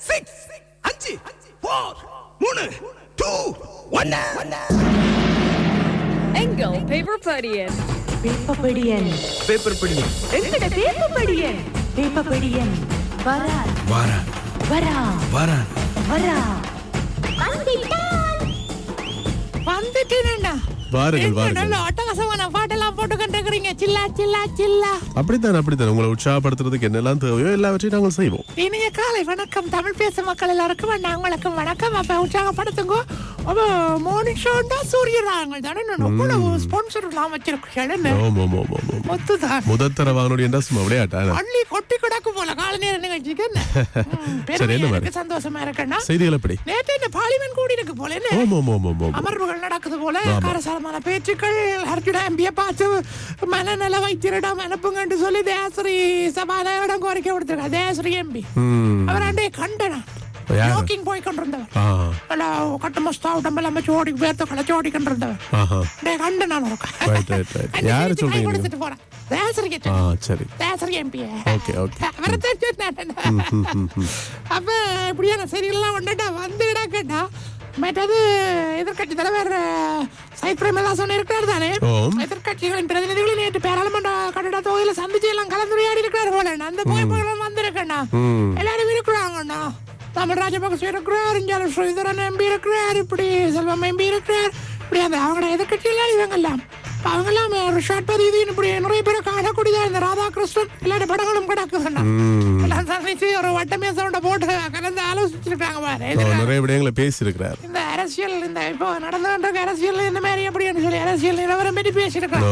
Six அஞ்சு four மூணு two ஒன்னு எங்கள் பேப்பர் படியன் வேப்பப்படியன் பேப்பர் படி எங்கட வேப்பப்படியன் வேப்பப்படியன் வரா வாரா வரா வாரா வரா வந்துட்டேனேண்ணா வாருங்கள் வாருங்கள். அட்டகாசமான பாட்டெல்லாம் போட்டு கண்டுக்கிறீங்க சில்லா சில்லா சில்லா. அப்படித்தான் அப்படித்தான். உங்களை உற்சாகப்படுத்துறதுக்கு என்னெல்லாம் தேவையோ எல்லாவற்றையும் நாங்கள் செய்வோம். இனிய காலை வணக்கம். தமிழ் பேசும் மக்கள் எல்லாருக்கும் அண்ணா உங்களுக்கும் வணக்கம். அப்ப உற்சாகப்படுத்துங்க. அப்ப மார்னிங் ஷோ தான் சூரிய ராகங்கள் தானே. நான் அவ்வளவு ஸ்பான்சர் எல்லாம் வச்சிருக்கேன் ஒத்துதான் முதத்தர வாங்கணும் என்றா சும்மா விளையாட்டா? அள்ளி கொட்டி கிடக்கு போல. காலை நேர நிகழ்ச்சிக்கு என்ன? சந்தோஷமா இருக்கேன்னா. செய்திகள் எப்படி? நேற்று இந்த பார்லிமெண்ட் கூடி இருக்கு போல என்ன? அமர்வுகள் நடக்குது போல. காரசாரமான பேச்சுக்கள். அர்ஜுனா எம்பிய பார்த்து மனநல வைத்தியரிடம் அனுப்புங்கன்னு சொல்லி தேசரி சபாநாயகரிடம் கோரிக்கை விடுத்திருக்காரு. தேசரி எம்பி. அவர் அண்டே கண்டனம் யாரு? ஜோக்கிங் போய் கொண்டிருந்தவர் ஆ. அல்ல கட்டு மஸ்தா உடம்பெல்லாம் வச்சு ஓடி பேர்த்த களைச்சு ஓடி கொண்டிருந்தவர். ஆஹா. டே கண்டனம் இருக்கா Right, right, right. யாரு சொல்றீங்க? கொடுத்துட்டு போறேன் சரி. Okay okay. அவரை. அப்ப இப்படியான செய்திகள்லாம் வந்துட்டா வந்துடா கேட்டா மற்றது எதிர்கட்சி தலைவர் சைத் பிரேமதாசன் இருக்கிறார் தானே. எதிர்கட்சிகளின் பிரதிநிதிகளை நேற்று பாராளுமன்ற கட்டிட தொகுதியில சந்திச்சு எல்லாம் கலந்துரையாடி இருக்கிறார் போல அந்த புகைப்படம் வந்திருக்கேண்ணா. எல்லாரும் இருக்கிறாங்கண்ணா. தமிழ் ராஜபக்ச இருக்கிறார் இஞ்சால ஸ்ரீதரன் எம்பி இருக்கிறார் இப்படி செல்வம் எம்பி இருக்கிறார் இப்படி அந்த அவங்களோட எதிர்கட்சியெல்லாம் இவங்கெல்லாம். அவங்கெல்லாம் ரிஷாட் பதிவு இப்படி நிறைய பேரை காணக்கூடியதா இந்த ராதாகிருஷ்ணன் எல்லாரும் படங்களும் கிடக்குதுண்ணா. ம். எல்லாம் சந்திச்சு ஒரு வட்டமே சவுண்ட போட்டு கலந்து ஆலோசிச்சிருக்காங்க பாரு நிறைய விடயங்களை பேசியிருக்கிறார். இந்த அரசியல் இந்த இப்போ நடந்து கொண்டிருக்க அரசியல் இந்த மாதிரி எப்படின்னு சொல்லி அரசியல் நிலவரம் பற்றி பேசியிருக்காங்க.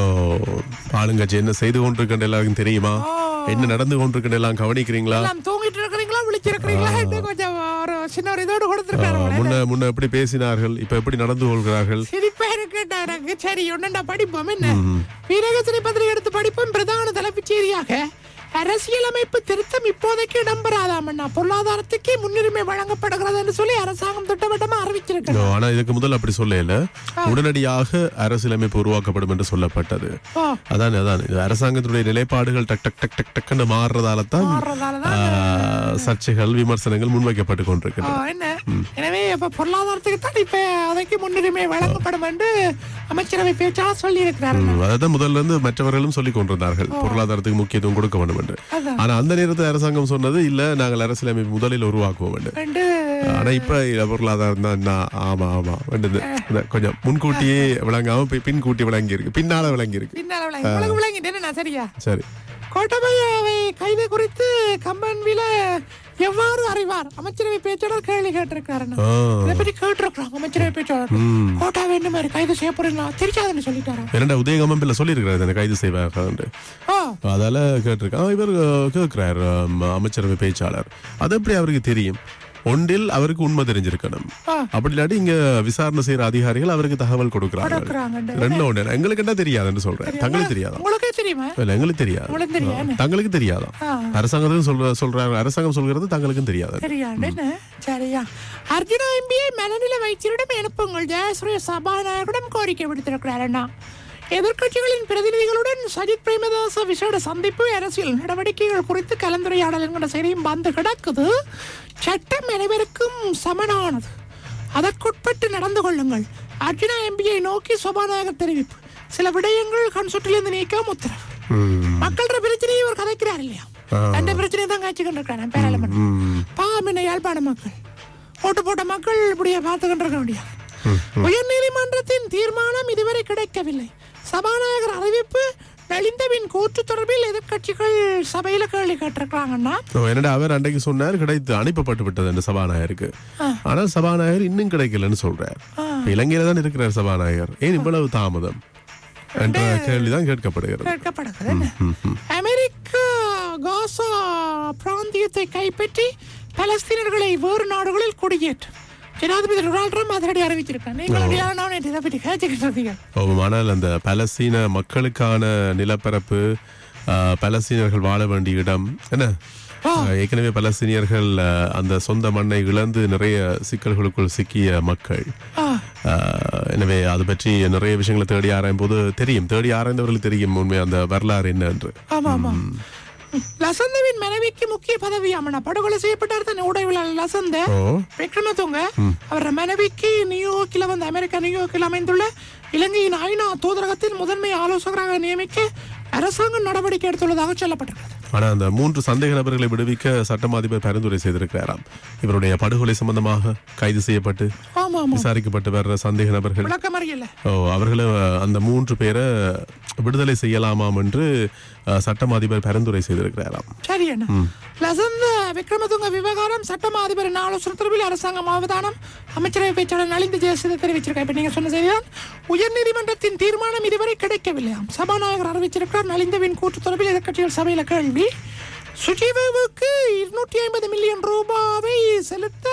ஆளுங்கட்சி என்ன செய்து கொண்டிருக்கேன் எல்லாருக்கும் தெரியுமா? என்ன நடந்து கொண்டிருக்கேன் எல்லாம் கவனிக்கிறீங்களா? தூங்கிட்டு இருக்கிறீங்களா விழிச்சிருக்கிறீங்களா இன்னும் கொஞ்சம் ஒரு சின்ன ஒரு இதோடு கொடுத்துருக்காரு. முன்ன முன்ன எப்படி பேசினார்கள் இப்ப எப்படி நடந்து கொள்கிறார்கள்? சிரிப்பா இருக்குடா எனக்கு சரி ஒன்னுண்டா படிப்போம் என்ன? வீரகசனை பத்திரிகை எடுத்து படிப்போம் பிரதான தலைப்புச் செய்தியாக அரசியலமைப்பு திருத்தம் இப்போதைக்கு இடம்பெறாதாமண்ணா பொருளாதாரத்துக்கே முன்னுரிமை வழங்கப்படுகிறது என்று சொல்லி அரசாங்கம் திட்டவட்டமா அறிவிச்சிருக்கு ஆனா இதுக்கு முதல் அப்படி சொல்லல. உடனடியாக அரசியலமைப்பு உருவாக்கப்படும் என்று சொல்லப்பட்டது. அதான் அதான். இது அரசாங்கத்தினுடைய நிலைப்பாடுகள் டக் டக் டக் டக் டக்குன்னு மாறுறதால தான் சர்ச்சைகள் விமர்சனங்கள் முன்வைக்கப்பட்டு கொண்டிருக்கின்றன. என்ன? எனவே இப்ப பொருளாதாரத்துக்கு தான் இப்ப அதைக்கு முன்னுரிமை வழங்கப்படும் என்று அமைச்சரவை பேச்சாளர் சொல்லி இருக்கிறாரு அதான் முதல்ல இருந்து மற்றவர்களும் சொல்லிக் கொண்டிருந்தார்கள். பொருளாதாரத்துக்கு முக்கியத்துவம் கொடுக்க வேண்டும் என்று. ஆனா அந்த நேரத்தில் அரசாங்கம் சொன்னது இல்ல நாங்கள் அரசியலமைப்பு முதலில் உருவாக்குவோம் என்று. ஆனா இப்ப பொருளாதாரம் தான் ஆமா ஆமா வேண்டது கொஞ்சம் முன்கூட்டியே விளங்காம பின்கூட்டி விளங்கி இருக்கு பின்னால விளங்கி இருக்கு சரியா? சரி. கோட்டபயாவை கைது குறித்து கம்பன்வில எவ்வாறு அறிவார்? அமைச்சரவை பேச்சாளர் கேள்வி கேட்டிருக்காரு. இதை பற்றி கேட்டிருக்கிறாங்க அமைச்சரவை பேச்சாளர். ம். கோட்டாவை என்ன மாதிரி கைது செய்ய போறீங்களா தெரியாதுன்னு சொல்லிட்டாரா. என்னடா உதயகமம்பில் சொல்லியிருக்கிறாரு இந்த கைது செய்வார்கள் ஓ அதால கேட்டிருக்கான் இவர் கேட்கிறார் அமைச்சரவை பேச்சாளர். அது எப்படி அவருக்கு தெரியும்? ஒன்றில் அவருக்கு உண்மை தெரிஞ்சிருக்கணும். அப்படி இல்லாட்டி இங்க விசாரணை செய்யற அதிகாரிகள் அவருக்கு தகவல் கொடுக்குறாங்க. ரெண்டுல ஒண்ணு எங்களுக்கு என்ன தெரியாதுன்னு சொல்றேன். தங்களுக்கு தெரியாதா? இல்ல எங்களுக்கு தெரியாது. தெரியாது. தங்களுக்கு தெரியாதான் ஆ. அரசாங்கத்துக்கும் சொல்ற சொல்றாங்க. அரசாங்கம் சொல்கிறது தங்களுக்கும் தெரியாது. சரியா. அர்ஜுனா எம்பியை மனநிலை வைத்தியரிடம் எழுப்புங்கள். ஜெயஸ்ரீ சபாநாயகரிடம் கோரிக்கை விடுத்திருக்கிறார் அண்ணா. எதிர்க்கட்சிகளின் பிரதிநிதிகளுடன் சஜித் பிரேமதாச விசேட சந்திப்பு அரசியல் நடவடிக்கைகள் குறித்து கலந்துரையாடல் என்கிற செய்தியும் வந்து கிடக்குது. சட்டம் அனைவருக்கும் சமனானது. அதற்குட்பட்டு நடந்து கொள்ளுங்கள். அர்ஜுனா எம்பியை நோக்கி சபாநாயகர் தெரிவிப்பு. சில விடயங்கள் கண் சுற்றிலிருந்து நீக்கம் உத்தரவு. மக்களோட பிரச்சனையை இவர் கதைக்கிறார் இல்லையா. அந்த பிரச்சனையை தான் காய்ச்சி ம். பாவம் என்ன யாழ்ப்பாண மக்கள் ஓட்டு போட்ட மக்கள் இப்படியே பார்த்து கொண்டிருக்க முடியாது. உயர் நீதிமன்றத்தின் தீர்மானம் இதுவரை கிடைக்கவில்லை. சபாநாயகர் அறிவிப்பு நலிந்தவின் கூற்று தொடர்பில் எதிர்க்கட்சிகள் சபையில கேள்வி கேட்டிருக்கிறாங்கன்னா? என்னடா அவர் அன்றைக்கு சொன்னார் கிடைத்து அனுப்பப்பட்டு விட்டது அந்த சபாநாயகருக்கு. ஆனால் சபாநாயகர் இன்னும் கிடைக்கலன்னு சொல்றார். இலங்கையில தான் இருக்கிறார் சபாநாயகர். ஏன் இவ்வளவு தாமதம்? என்ற கேள்விதான் கேட்கப்படுகிறது. கேட்கப்படுகிறது? அமெரிக்கா காசா பிராந்தியத்தை கைப்பற்றி பலஸ்தீனர்களை வேறு நாடுகளில் குடியேற்றம் ஜனாதிபதி டொனால்ட் ட்ரம்ப் அதிரடி அறிவிச்சிருக்காங்க இதை பற்றி கேட்டுக்கிட்டு ஆனால் அந்த பலஸ்தீன மக்களுக்கான நிலப்பரப்பு பலஸ்தீனர்கள் வாழ வேண்டிய இடம் என்ன? ஏற்கனவே பலஸ்தீனியர்கள் அந்த சொந்த மண்ணை இழந்து நிறைய சிக்கல்களுக்குள் சிக்கிய மக்கள். எனவே அது பற்றி நிறைய விஷயங்களை தேடி ஆராயும் போது தெரியும். தேடி ஆராய்ந்தவர்களுக்கு தெரியும் உண்மை அந்த வரலாறு என்ன என்று லசந்தவின் மனைவிக்கு முக்கிய பதவி அம்மனா படுகொலை செய்யப்பட்டார் தன்? உடைவிலாளர் லசந்த. விக்ரமதுங்க அவர் மனைவிக்கு நியூயார்க்கில் வந்து அமெரிக்கா நியூயார்க்கில் அமைந்துள்ள இலங்கையின் ஐநா தூதரகத்தின் முதன்மை ஆலோசகராக நியமிக்க அரசாங்கம் நடவடிக்கை எடுத்துள்ளதாக சொல்லப்பட்டிருக்கிறது. ஆனா அந்த மூன்று சந்தேக நபர்களை விடுவிக்க சட்டமா அதிபர் பரிந்துரை செய்திருக்கிறாராம். இவருடைய படுகொலை சம்பந்தமாக கைது செய்யப்பட்டு விசாரிக்கப்பட்டு வர்ற சந்தேக நபர்கள். ஓ அவர்களை அந்த மூன்று பேரை விடுதலை செய்யலாமாம் என்று சட்டம் அதிபர் பரிந்துரை செய்திருக்கிறாராம். சரி லசந்த விக்ரமதுங்க விவகாரம் சட்டமா அதிபரின் ஆலோசனை தொடர்பில் அரசாங்கம் அவதானம். அமைச்சரவை பேச்சாளர் நலிந்த ஜெயசித தெரிவிச்சிருக்கார். இப்ப நீங்க சொன்ன செய்திதான் உயர்நீதிமன்றத்தின் தீர்மானம் இதுவரை கிடைக்கவில்லையாம் சபாநாயகர் அறிவிச்சிருக்கிறார் நலிந்தவின் கூட்டு தொடர்பில் எதிர்க்கட்சிகள் சபையில கேள்வி. சுஜீவுக்கு இருநூற்றி ஐம்பது மில்லியன் ரூபாவை செலுத்த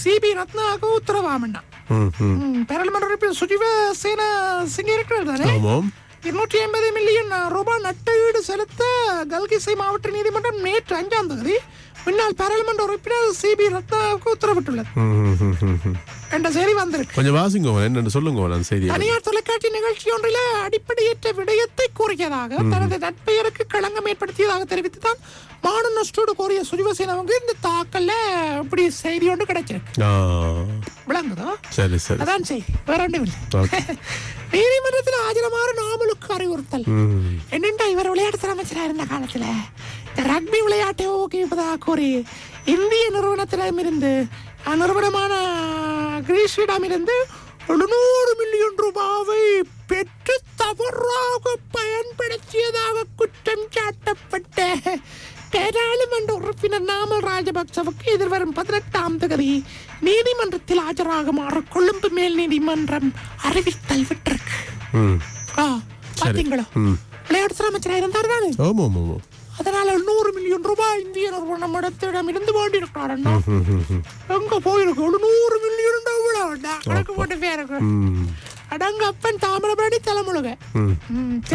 சிபி ரத்னாவுக்கு உத்தரவாமண்ணா பாராளுமன்ற உறுப்பினர் சுஜீவ சேன சிங்க இருக்கிறார் தானே? இருநூற்றி ஐம்பது மில்லியன் ரூபாய் நட்டஈடு செலுத்த கல்கிசை மாவட்ட நீதிமன்றம் நேற்று அஞ்சாம் தேதி முன்னாள் பாராளுமன்ற உறுப்பினர் சிபி ரத்னாவுக்கு உத்தரவிட்டுள்ளது. என்ற செய்தி வந்திருக்கு. கொஞ்சம் வாசிங்க என்னன்னு சொல்லுங்க நான் செய்தி தனியார் தொலைக்காட்சி நிகழ்ச்சி ஒன்றில் அடிப்படையற்ற விடயத்தை கூறியதாக தனது நட்பெயருக்கு களங்கம் ஏற்படுத்தியதாக தெரிவித்துதான் மானநஷ்டோடு கோரிய சுஜிவசேனவங்க இந்த தாக்கல்ல இப்படி செய்தி ஒன்று கிடைச்சிருக்கு. விளங்குதோ? சரி சரி. அதான் செய்தி வேற ஒன்றும் இல்லை. நீதிமன்றத்தில் ஆஜரமாறு நாமலுக்கு அறிவுறுத்தல். என்னென்றா இவர் விளையாட்டு அமைச்சரா இருந்த காலத்துல? இந்த ரக்பி விளையாட்டை ஊக்குவிப்பதாக கூறி இந்திய நிறுவனத்திடமிருந்து அந்நிறுவனமான கிரீஷிடமிருந்து எழுநூறு மில்லியன் ரூபாவை பெற்று தவறாக பயன்படுத்தியதாக பாராளுமன்ற உறுப்பினர் நாமல் ராஜபக்சவுக்கு எதிர்வரும் பதினெட்டாம் தேதி நீதிமன்றத்தில் ஆஜராகுமாறு கொழும்பு மேல் நீதிமன்றம் அறிவித்தல் விட்டிருக்கு. பாத்தீங்களா. விளையாட்டு அமைச்சராக இருந்தார் தானே? அதனால நூறு மில்லியன் ரூபாய் இந்திய நிறுவனம் இடத்திடம் இருந்து வேண்டி இருக்கிறாரண்ணா. எங்க போயிருக்கு? ஒரு நூறு மில்லியன் கணக்கு போட்டு பேருக்கு. ம். அடங்க அப்பன் தாமிரபரணி தலைமுழுக.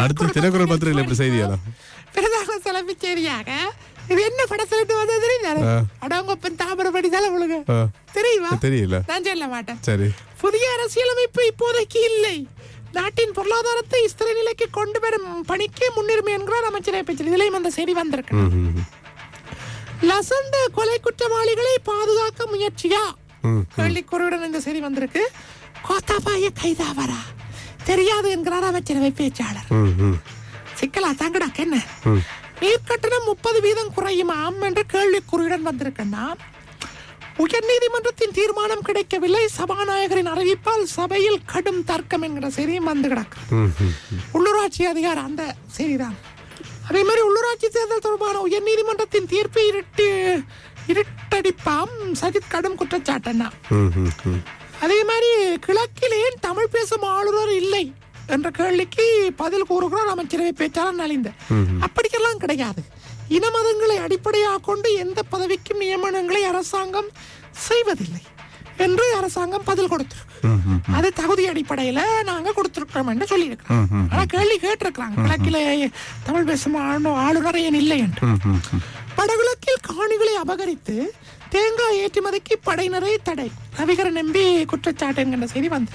அடுத்து தினக்குரல் பத்திரிகையில் எப்படி செய்தியாளா பிரதான தலைமைச் செய்தியாக என்ன படத்துல இருந்து வந்தது தெரியுதாரு அடங்கப்பன் தாமிரபரணி தலைமுழுக ஆ, தெரியுமா? தெரியல. நான் சொல்ல மாட்டேன். சரி. புதிய அரசியலமைப்பு இப்போதைக்கு இல்லை. நாட்டின் பொருளாதாரத்தை ஸ்திர நிலைக்கு கொண்டு வரும் பணிக்கு முன்னுரிமை என்கிறார் அமைச்சரை பேச்சு. இதுலயும் அந்த செய்தி வந்திருக்கு. லசந்த கொலை குற்றவாளிகளை பாதுகாக்க முயற்சியா. கேள்விக்குறியுடன் இந்த செய்தி வந்திருக்கு. கோத்தாபாய கைதாவரா? தெரியாது என்கிறார் அமைச்சரவை பேச்சாளர். சிக்கலா? தாங்கடாக்கு என்ன ம். நீர் கட்டணம் முப்பது வீதம் குறையுமாம் என்ற கேள்விக்குறியுடன் வந்திருக்கேன்னா உயர்நீதிமன்றத்தின் தீர்மானம் கிடைக்கவில்லை சபாநாயகரின் அறிவிப்பால் சபையில் கடும் தர்க்கம் என்கிற செய்தியும் வந்து கிடக்கு. உள்ளூராட்சி அதிகாரம் அந்த செய்திதான் அதே மாதிரி உள்ளூராட்சி தேர்தல் தொடர்பான உயர்நீதிமன்றத்தின் தீர்ப்பை இருட்டு இருட்டடிப்பாம் சஜித் கடும் குற்றச்சாட்டுன்னா. அதே மாதிரி கிழக்கில் ஏன் தமிழ் பேசும் ஆளுநர் இல்லை என்ற கேள்விக்கு பதில் கூறுகிறார் அமைச்சரவை பேச்சாளர் நலிந்த. அப்படிக்கெல்லாம் கிடையாது. இன மதங்களை அடிப்படையாக கொண்டு எந்த பதவிக்கும் நியமனங்களை அரசாங்கம் செய்வதில்லை என்று அரசாங்கம் பதில் கொடுத்திருக்கு அது தகுதி அடிப்படையில நாங்க கொடுத்திருக்கிறோம் என்று சொல்லியிருக்கிறோம். ஆனா கேள்வி கேட்டிருக்கிறாங்க. கிழக்கில தமிழ் பேசும் ஆளு- ஆளுநர் ஏன் இல்லை என்று. வடகிழக்கில் காணிகளை அபகரித்து தேங்காய் ஏற்றுமதிக்கு படையினரை தடை. ரவிகரன் நம்பி குற்றச்சாட்டு என்கின்ற செய்தி வந்து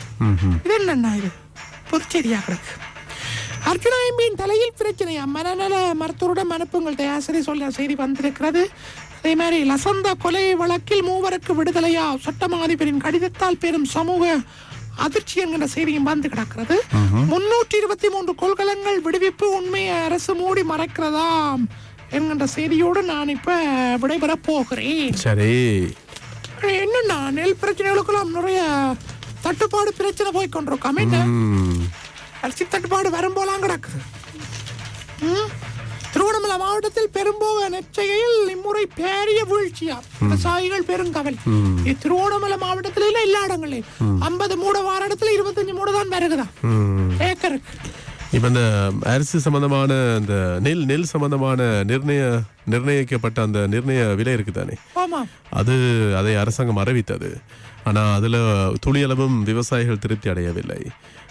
இது என்னண்ணா இது? புதுச்சேரியா கிடக்கு அர்ஜுனா எம்பியின் தலையில் பிரச்சனையா? மனநல மருத்துவருடன் அனுப்புங்கள் தயாசரி சொல்ல செய்தி வந்திருக்கிறது. அதே மாதிரி லசந்த கொலை வழக்கில் மூவருக்கு விடுதலையா? சட்டமா அதிபரின் கடிதத்தால் பெரும் சமூக அதிர்ச்சி என்கிற செய்தியும் வந்து கிடக்கிறது. முன்னூற்றி இருபத்தி மூன்று கொள்கலங்கள் விடுவிப்பு உண்மையை அரசு மூடி மறைக்கிறதாம் என்கின்ற செய்தியோடு நான் இப்ப விடைபெற போகிறேன். சரி. என்னன்னா நெல் பிரச்சனைகளுக்கெல்லாம் நிறைய தட்டுப்பாடு பிரச்சனை போய் கொண்டிருக்காம. அரிசி தட்டுப்பாடு வரும்போலாம் கிடக்குது? திருவண்ணாமலை மாவட்டத்தில் பெரும்போக நெற்செய்கையில் இம்முறை பெரிய வீழ்ச்சியா? விவசாயிகள் பெருங்கவல் இது திருவண்ணாமலை மாவட்டத்துல எல்லா இடங்களையும் ஐம்பது மூட வார இடத்துல இருபத்தஞ்சு மூட தான் வருகுதான். ஏக்கருக்கு. இப்ப இந்த அரிசி சம்பந்தமான அந்த நெல் நெல் சம்பந்தமான நிர்ணய நிர்ணயிக்கப்பட்ட அந்த நிர்ணய விலை இருக்குதானே? ஆமா. அது அதை அரசாங்கம் அறிவித்தது. ஆனா அதுல துளியளவும் விவசாயிகள் திருப்தி அடையவில்லை.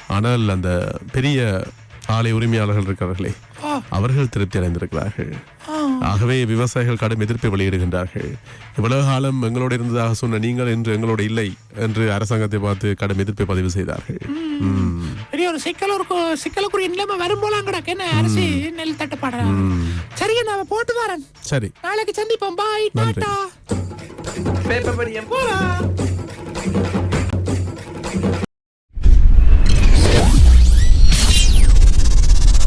ஆனால் அந்த பெரிய ஆலை உரிமையாளர்கள் இருக்கிறார்களே. அவர்கள் திருப்தி அடைந்திருக்கிறார்கள். ஆகவே விவசாயிகள் கடும் எதிர்ப்பை வெளியிடுகின்றார்கள். இவ்வளவு காலம் எங்களோடு இருந்ததாக சொன்ன நீங்கள் இன்று எங்களோடு இல்லை என்று அரசாங்கத்தை பார்த்து கடும் எதிர்ப்பை பதிவு செய்தார்கள். பெரிய ஒரு சிக்கல் ஒரு சிக்கலுக்குரிய நிலைமை வரும் போலாம் கிடக்கு என்ன அரிசி நெல் தட்டுப்பாடு? சரிங்க நான் போட்டு வரேன். சரி. நாளைக்கு சந்திப்போம். பாய். டாடா பேப்பர் படியன் போலாம்